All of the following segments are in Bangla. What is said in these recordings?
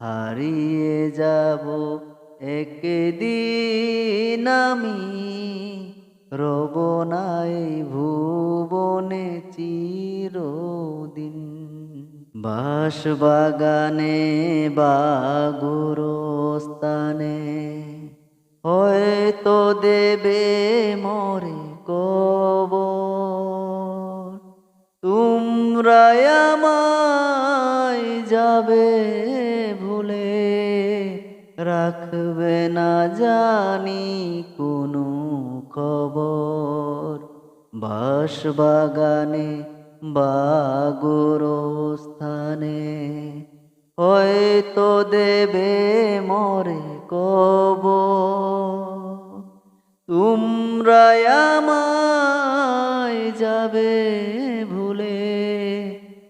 হারিয়ে যাব একদিন আমি। রব নাই ভুবনে চিরদিন। বাস বাগানে বাগুরস্থানে হয়তো দেবে মরে কব তোমরা আমায় যাবে রাখবে না জানি কোনো খবর। বাস বাগানে বাগুরস্থানে হয়তো দেবে মরে কব তোমরা আমায় যাবে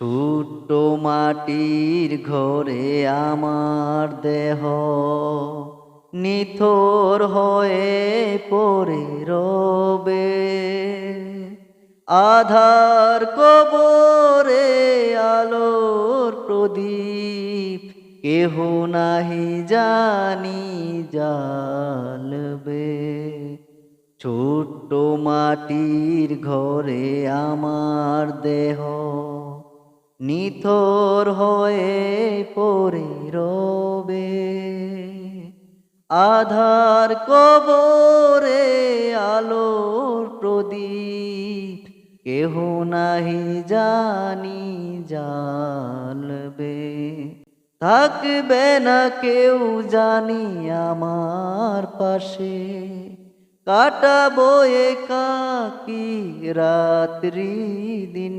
ছোট্ট মাটির ঘরে আমার দেহ নিথর হয়ে পড়ে রবে। আধার কবরে আলোর প্রদীপ, কেহ নাহি জানি জালবে ছোট্ট মাটির ঘরে আমার দেহ নিথর হয়ে পড়ে রবে। আধার কবরে আলোর প্রদীপ, কেহ নাহি জানি জালবে থাকবে না কেউ জানি আমার পাশে। কাটাবো একাকি রাত্রি দিন।